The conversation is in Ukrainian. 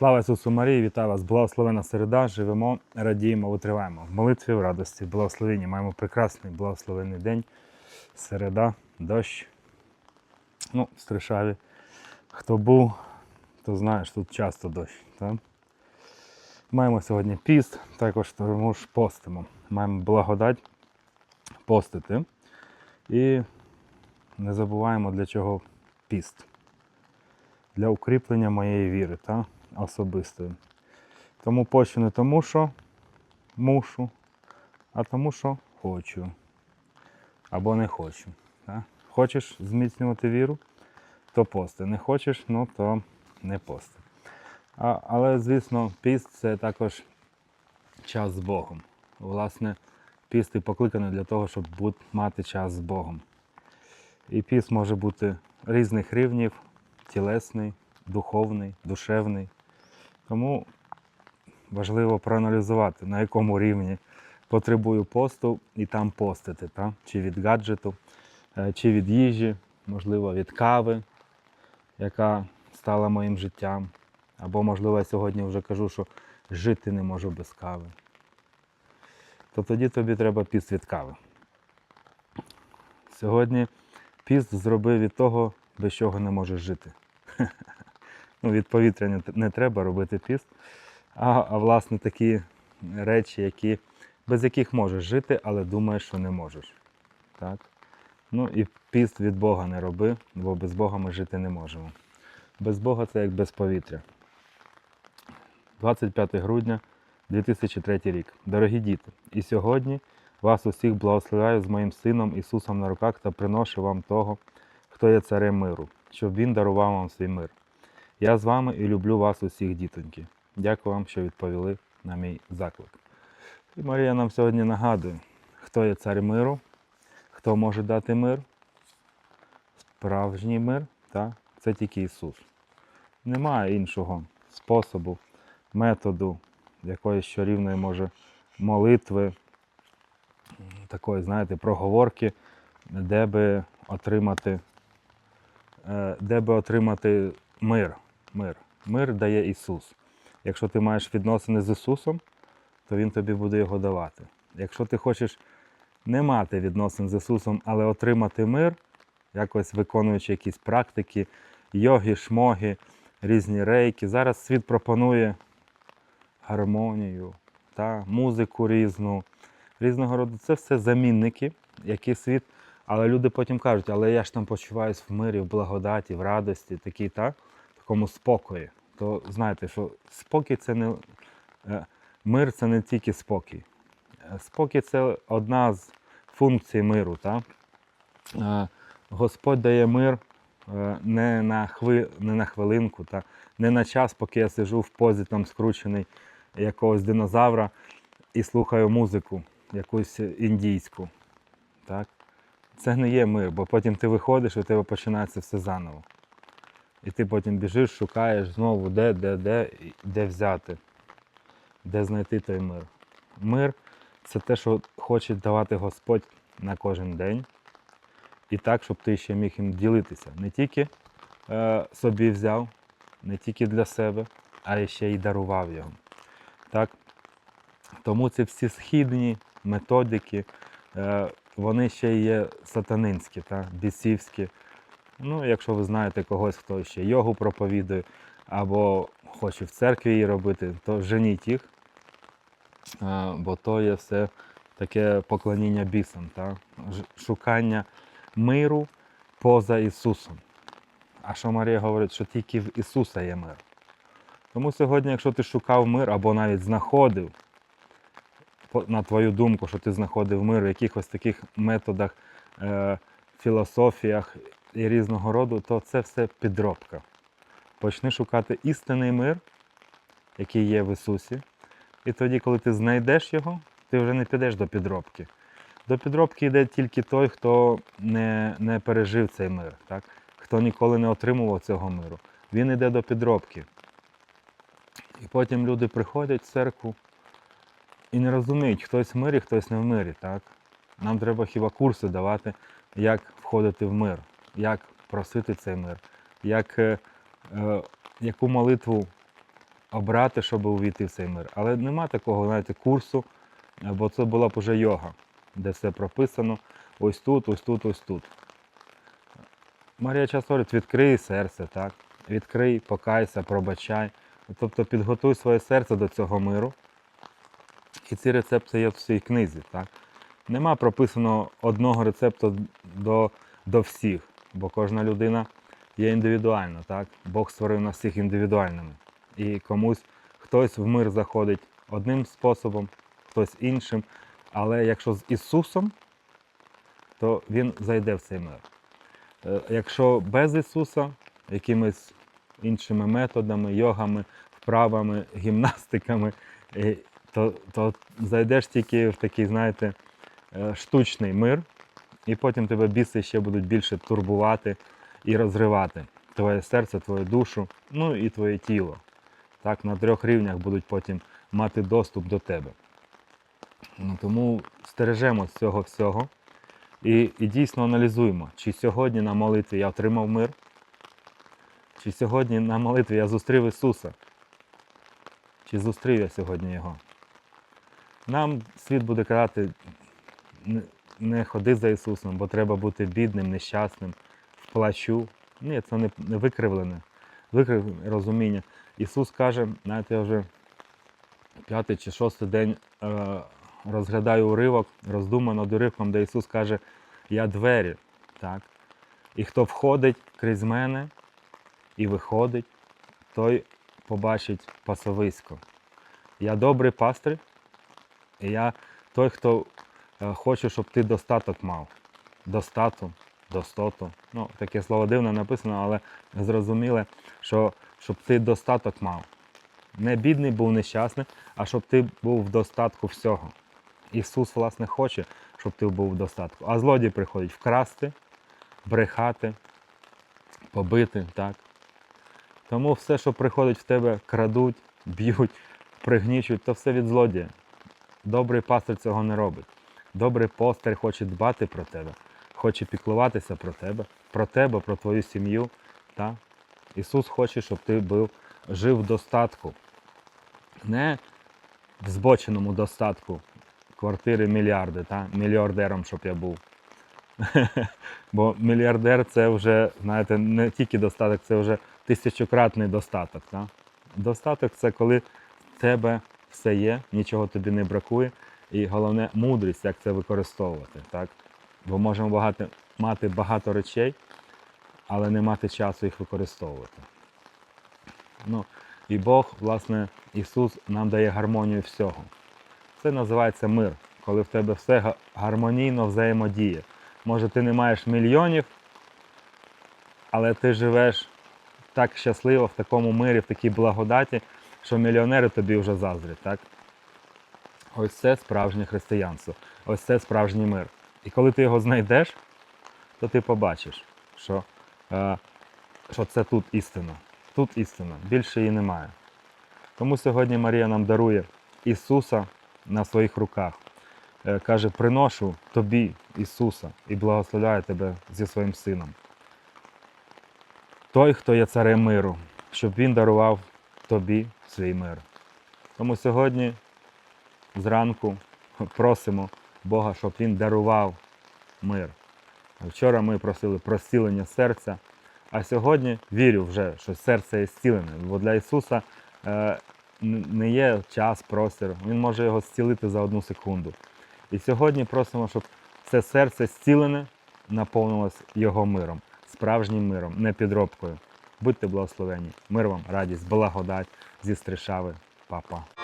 Слава Ісусу Марії, вітаю вас! Благословена середа, живемо, радіємо, витриваємо. В молитві, в радості, в благословенні. Маємо прекрасний благословенний день. Середа, дощ. Ну, в Стришаві. Хто був, то знає, що тут часто дощ. Так? Маємо сьогодні піст, також тому ж постимо. Маємо благодать постити. І не забуваємо, для чого піст. Для укріплення моєї віри та особистої. Тому пощу не тому, що мушу, а тому, що хочу. Або не хочу. Та? Хочеш зміцнювати віру, то пости. Не хочеш, ну то не пости. А, але, звісно, піст це також час з Богом. Власне, піст і покликаний для того, щоб бут- мати час з Богом. І піст може бути різних рівнів, тілесний, духовний, душевний. Тому важливо проаналізувати, на якому рівні потребую посту і там постити. Та? Чи від гаджету, е, чи від їжі, можливо, від кави, яка стала моїм життям. Або, можливо, я сьогодні вже кажу, що жити не можу без кави. То тоді тобі треба піст від кави. Сьогодні піст зробив від того, без чого не можеш жити. Ну, від повітря не, треба робити піст, а, а власне такі речі, які, без яких можеш жити, але думаєш, що не можеш. Так? Ну і піст від Бога не роби, бо без Бога ми жити не можемо. Без Бога це як без повітря. 25 грудня 2003 рік. Дорогі діти, і сьогодні вас усіх благословляю з моїм сином Ісусом на руках та приношу вам того, хто є царем миру, щоб Він дарував вам свій мир. Я з вами і люблю вас усіх, дітоньки. Дякую вам, що відповіли на мій заклик. І Марія нам сьогодні нагадує, хто є цар миру, хто може дати мир, справжній мир, та? це тільки Ісус. Немає іншого способу, методу, якоїсь чарівної може молитви, такої, знаєте, проговорки, де би отримати, е, де би отримати мир. Мир. Мир дає Ісус. Якщо ти маєш відносини з Ісусом, то Він тобі буде його давати. Якщо ти хочеш не мати відносин з Ісусом, але отримати мир, якось виконуючи якісь практики, йоги, шмоги, різні рейки. Зараз світ пропонує гармонію, та, музику різну, різного роду. Це все замінники, які світ. Але люди потім кажуть, але я ж там почуваюсь в мирі, в благодаті, в радості, такій, та, такому спокої. То знаєте, що спокій це не е, мир це не тільки спокій. Е, Спокій це одна з функцій миру. Та? Е, Господь дає мир не на, хви, не на хвилинку, та? не на час, поки я сижу в позі там скручений якогось динозавра і слухаю музику, якусь індійську. Так? Це не є мир, бо потім ти виходиш і у тебе починається все заново. І ти потім біжиш, шукаєш знову, де, де, де, де взяти, де знайти той мир. Мир це те, що хоче давати Господь на кожен день. І так, щоб ти ще міг їм ділитися. Не тільки е, собі взяв, не тільки для себе, а ще й дарував його. Так? Тому ці всі східні методики, е, вони ще є сатанинські, та? бісівські. Ну, якщо ви знаєте когось, хто ще йогу проповідує, або хоче в церкві її робити, то женіть їх, бо то є все таке поклоніння бісам, та? Шукання миру поза Ісусом. А що Марія говорить, що тільки в Ісуса є мир. Тому сьогодні, якщо ти шукав мир або навіть знаходив, на твою думку, що ти знаходив мир в якихось таких методах, е, філософіях і різного роду, то це все підробка. Почни шукати істинний мир, який є в Ісусі. І тоді, коли ти знайдеш його, ти вже не підеш до підробки. До підробки йде тільки той, хто не, не пережив цей мир, так? хто ніколи не отримував цього миру. Він йде до підробки. І потім люди приходять в церкву і не розуміють, хтось в мирі, хтось не в мирі. Так? Нам треба хіба курси давати, як входити в мир, як просити цей мир, як, е, е, яку молитву обрати, щоб увійти в цей мир. Але нема такого, знаєте, курсу, бо це була б уже йога, де все прописано ось тут, ось тут, ось тут. Марія часто говорить, відкрий серце, так? Відкрий, покайся, пробачай. Тобто підготуй своє серце до цього миру. І ці рецепти є в цій книзі. Так? Нема прописаного одного рецепту до, до всіх, бо кожна людина є індивідуальна. Так? Бог створив нас всіх індивідуальними. І комусь хтось в мир заходить одним способом, хтось іншим. Але якщо з Ісусом, то Він зайде в цей мир. Е, Якщо без Ісуса, якимись іншими методами, йогами, вправами, гімнастиками, е, то, то зайдеш тільки в такий, знаєте, е, штучний мир, і потім тебе біси ще будуть більше турбувати і розривати твоє серце, твою душу, ну і твоє тіло. Так, на трьох рівнях будуть потім мати доступ до тебе. Ну, тому стережемо з цього всього і, і дійсно аналізуємо, чи сьогодні на молитві я отримав мир, чи сьогодні на молитві я зустрів Ісуса, чи зустрів я сьогодні Його. Нам світ буде казати, не- ходи за Ісусом, бо треба бути бідним, нещасним, в плачу. Ні, це не, не викривлене, викривлене розуміння. Ісус каже, знаєте, я вже п'ятий чи шостий день е, розглядаю уривок, роздумаю над уривком, де Ісус каже, я двері. Так? І хто входить крізь мене і виходить, той побачить пасовисько. Я добрий пастир, і я той, хто е, хоче, щоб ти достаток мав. Достату, достоту. Ну, таке слово дивно написано, але зрозуміле, що щоб ти достаток мав. Не бідний був нещасний, а щоб ти був в достатку всього. Ісус, власне, хоче, щоб ти був в достатку. А злодій приходить вкрасти, брехати, побити. так? Тому все, що приходить в тебе, крадуть, б'ють, пригнічують, то все від злодія. Добрий пастир цього не робить. Добрий пастир хоче дбати про тебе, хоче піклуватися про тебе, про тебе, про твою сім'ю. Та? Ісус хоче, щоб ти був, жив в достатку. Не в збоченому достатку квартири мільярди, та? мільярдером, щоб я був. Бо мільярдер це вже, знаєте, не тільки достаток, це вже тисячократний достаток. Та? Достаток це коли в тебе все є, нічого тобі не бракує, і головне мудрість, як це використовувати. Так? Бо можемо багато, мати багато речей, але не мати часу їх використовувати. Ну, і Бог, власне, Ісус нам дає гармонію всього. Це називається мир, коли в тебе все гармонійно взаємодіє. Може, ти не маєш мільйонів, але ти живеш так щасливо в такому мирі, в такій благодаті, що мільйонери тобі вже заздрять. Ось це справжнє християнство, ось це справжній мир. І коли ти його знайдеш, то ти побачиш, що, е, що це тут істина. Тут істина, більше її немає. Тому сьогодні Марія нам дарує Ісуса на своїх руках. Е, Каже, приношу тобі Ісуса і благословляю тебе зі своїм сином. Той, хто є царем миру, щоб Він дарував тобі свій мир. Тому сьогодні зранку просимо Бога, щоб Він дарував мир. Вчора ми просили про зцілення серця, а сьогодні вірю вже, що серце є зцілене. Бо для Ісуса е, не є час, простір. Він може його зцілити за одну секунду. І сьогодні просимо, щоб це серце зцілене наповнилось Його миром, справжнім миром, не підробкою. Будьте благословені. Мир вам, радість, благодать зі Стришави, Папа.